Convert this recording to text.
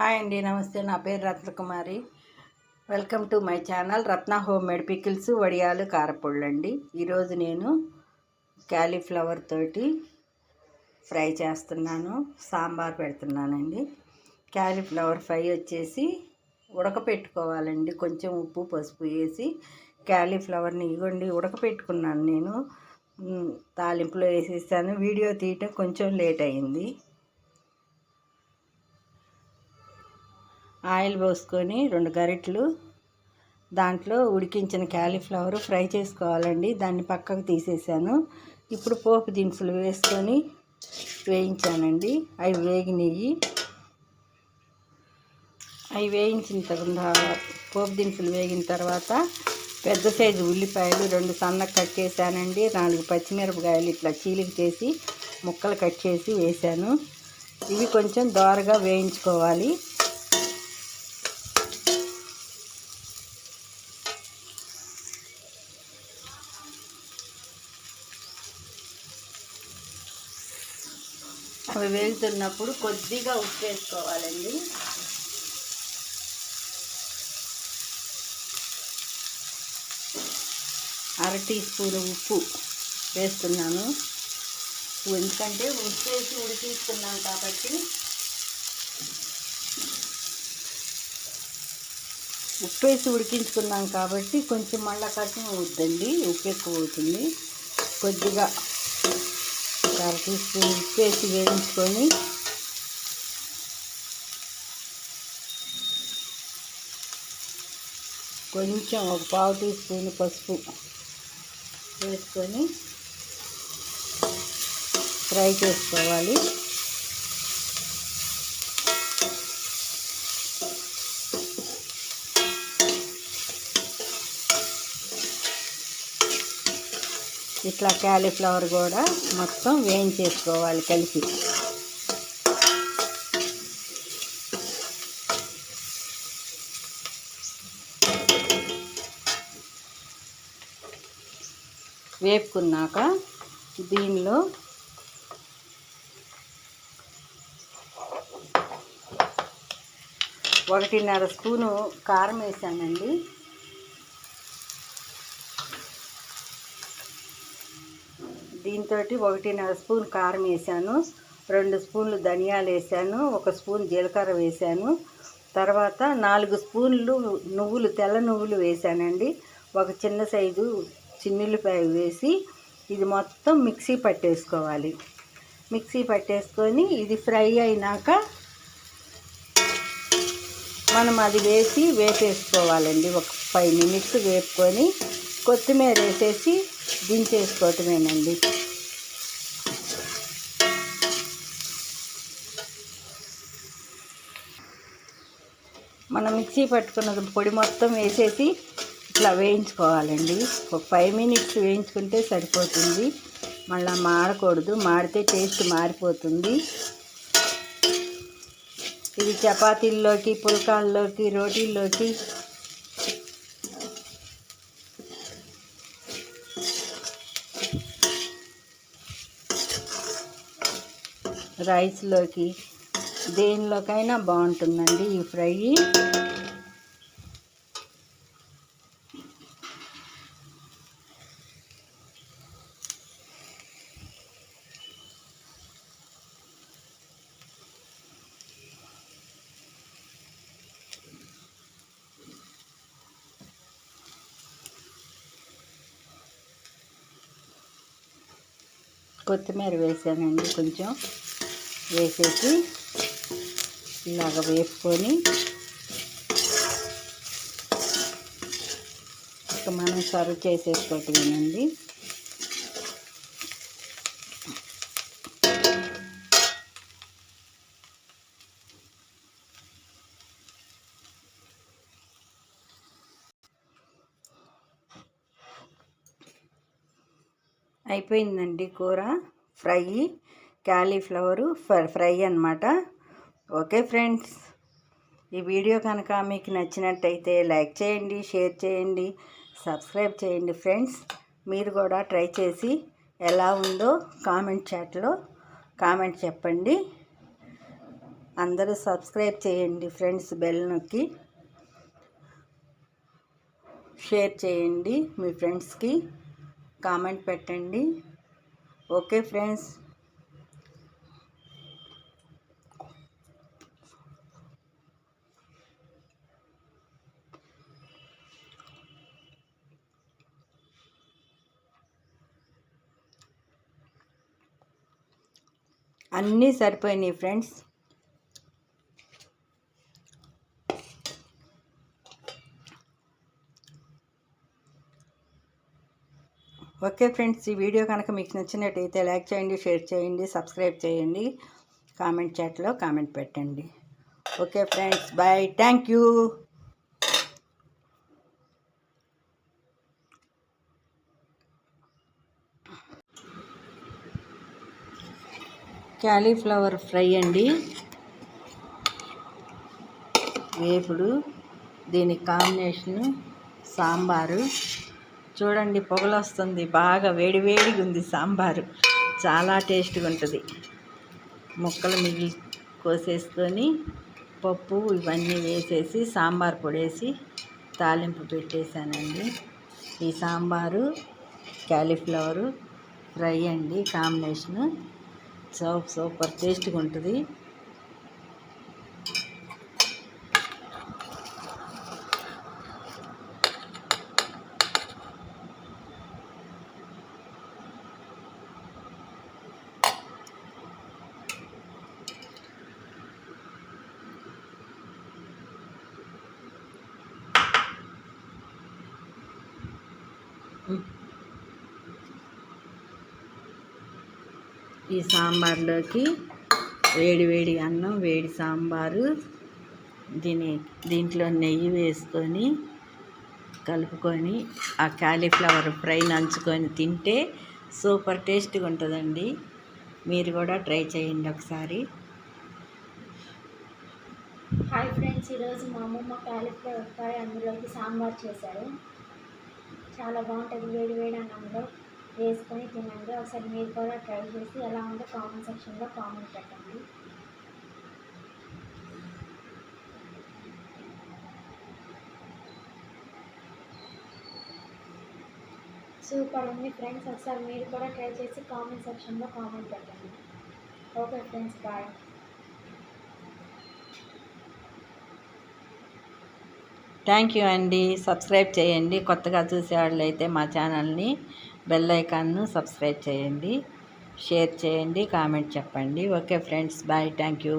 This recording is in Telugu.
హాయ్ అండి నమస్తే. నా పేరు Ratnakumari. Welcome to my channel Ratna home made pickles వడియాలు కారపొళ్ళు అండి. ఈరోజు నేను క్యాలీఫ్లవర్ తోటి ఫ్రై చేస్తున్నాను సాంబార్ పెడుతున్నానండి. క్యాలీఫ్లవర్ ఫ్రై వచ్చేసి ఉడకపెట్టుకోవాలండి. కొంచెం ఉప్పు పసుపు వేసి క్యాలీఫ్లవర్ని ఇవ్వండి ఉడకపెట్టుకున్నాను నేను. తాలింపులో వేసేసాను. వీడియో తీయటం కొంచెం లేట్ అయింది. ఆయిల్ పోసుకొని రెండు గరిటెలు దాంట్లో ఉడికించిన క్యాలీఫ్లవర్ ఫ్రై చేసుకోవాలండి. దాన్ని పక్కకు తీసేసాను. ఇప్పుడు పోపు దినుసులు వేసుకొని వేయించానండి. అవి వేగినవి. అవి వేయించిన తర్వాత పోపు దినుసులు వేగిన తర్వాత పెద్ద సైజు ఉల్లిపాయలు రెండు సన్నగా కట్ చేశానండి. నాలుగు పచ్చిమిరపకాయలు ఇట్లా చీలిక చేసి ముక్కలు కట్ చేసి వేశాను. ఇవి కొంచెం దోరగా వేయించుకోవాలి. అవి వేగుతున్నప్పుడు కొద్దిగా ఉప్పు వేసుకోవాలండి. అర టీ స్పూన్ ఉప్పు వేస్తున్నాను. ఎందుకంటే ఉప్పు వేసి ఉడికిస్తున్నాం కాబట్టి ఉప్పు వేసి ఉడికించుకున్నాం కాబట్టి కొంచెం మళ్ళా కష్టం అవుతుందండి ఉప్పు ఎక్కువ అవుతుంది. కొద్దిగా టీ స్పూన్ ఉప్పు వేసి వేయించుకొని కొంచెం ఒక పావు టీ స్పూన్ పసుపు వేసుకొని ఫ్రై చేసుకోవాలి. ఇట్లా క్యాలీఫ్లవర్ కూడా మొత్తం వేయించేసుకోవాలి కలిపి. వేపుకున్నాక దీనిలో ఒకటిన్నర స్పూను కారం వేసానండి. దీంతో ఒకటిన్నర స్పూన్ కారం వేసాను రెండు స్పూన్లు ధనియాలు వేసాను ఒక స్పూన్ జీలకర్ర వేసాను. తర్వాత నాలుగు స్పూన్లు నువ్వులు తెల్ల నువ్వులు వేసానండి. ఒక చిన్న సైజు చిన్నుల్లిపాయ వేసి ఇది మొత్తం మిక్సీ పట్టేసుకోవాలి. మిక్సీ పట్టేసుకొని ఇది ఫ్రై అయినాక మనం అది వేసి వేపేసుకోవాలండి ఒక ఫైవ్ మినిట్స్ వేపుకొని కొత్తిమీర వేసేసి దించేసుకోవటమేనండి. మనం మిక్సీ పట్టుకున్న పొడి మొత్తం వేసేసి ఇట్లా వేయించుకోవాలండి. ఒక ఫైవ్ మినిట్స్ వేయించుకుంటే సరిపోతుంది. మళ్ళీ మాడకూడదు మాడితే టేస్ట్ మారిపోతుంది. ఇది చపాతీల్లోకి పుల్కాల్లోకి రోటీల్లోకి. రైస్లోకి. దేనిలోకైనా బాగుంటుందండి ఈ ఫ్రై. కొత్తిమీర వేసానండి కొంచెం. వేసేసి ఇలాగ వేపుకొని ఇక మనం సర్వ్ చేసేసుకోవటమేనండి అయిపోయిందండి కూర. ఫ్రై క్యాలీఫ్లవరు ఫ్రై అన్నమాట. ఓకే ఫ్రెండ్స్ ఈ వీడియో కనుక మీకు నచ్చినట్టయితే లైక్ చేయండి షేర్ చేయండి సబ్స్క్రైబ్ చేయండి ఫ్రెండ్స్. మీరు కూడా ట్రై చేసి ఎలా ఉందో కామెంట్ చాట్లో కామెంట్ చెప్పండి. అందరూ సబ్స్క్రైబ్ చేయండి ఫ్రెండ్స్ బెల్ నొక్కి. షేర్ చేయండి మీ ఫ్రెండ్స్కి కామెంట్ పెట్టండి. Okay friends. అన్నీ సరిపోయినాయి ఫ్రెండ్స్. ఓకే ఫ్రెండ్స్ ఈ వీడియో కనుక మీకు నచ్చినట్టయితే లైక్ చేయండి షేర్ చేయండి సబ్స్క్రైబ్ చేయండి. కామెంట్ చాట్లో కామెంట్ పెట్టండి. Okay friends bye. Thank you. Cauliflower fry అండి. వేపుడు దీని కాంబినేషను సాంబారు. చూడండి పొగలు వస్తుంది బాగా వేడివేడిగా ఉంది సాంబారు. చాలా టేస్ట్గా ఉంటుంది. ముక్కలు మిగిలి కోసేసుకొని పప్పు ఇవన్నీ వేసేసి సాంబార్ పొడేసి తాలింపు పెట్టేశానండి. ఈ సాంబారు క్యాలీఫ్లవరు ఫ్రై అండి కాంబినేషను. సో సూపర్ టేస్ట్గా ఉంటుంది. ఈ సాంబార్లోకి వేడి వేడి అన్నం వేడి సాంబారు దీని దీంట్లో నెయ్యి వేసుకొని కలుపుకొని ఆ కాలీఫ్లవర్ ఫ్రై నంచుకొని తింటే సూపర్ టేస్ట్గా ఉంటుందండి. మీరు కూడా ట్రై చేయండి ఒకసారి. హాయ్ ఫ్రెండ్స్ ఈరోజు మా అమ్మమ్మ కాలీఫ్లవర్ ఫ్రై అందులోకి సాంబార్ చేశారు. చాలా బాగుంటుంది వేడి వేడి అన్నంలో. వేసుకొని తినండి. ఒకసారి మీరు కూడా ట్రై చేసి ఎలా ఉందో కామెంట్ సెక్షన్లో కామెంట్ పెట్టండి. సూపర్ ఉంది ఫ్రెండ్స్. ఒకసారి మీరు కూడా ట్రై చేసి కామెంట్ సెక్షన్లో కామెంట్ పెట్టండి. Okay friends bye. Thank you అండి. సబ్స్క్రైబ్ చేయండి. కొత్తగా చూసేవాళ్ళు అయితే మా ఛానల్ని బెల్ ఐకాన్ను సబ్స్క్రైబ్ చేయండి షేర్ చేయండి కామెంట్ చెప్పండి. Okay friends bye thank you.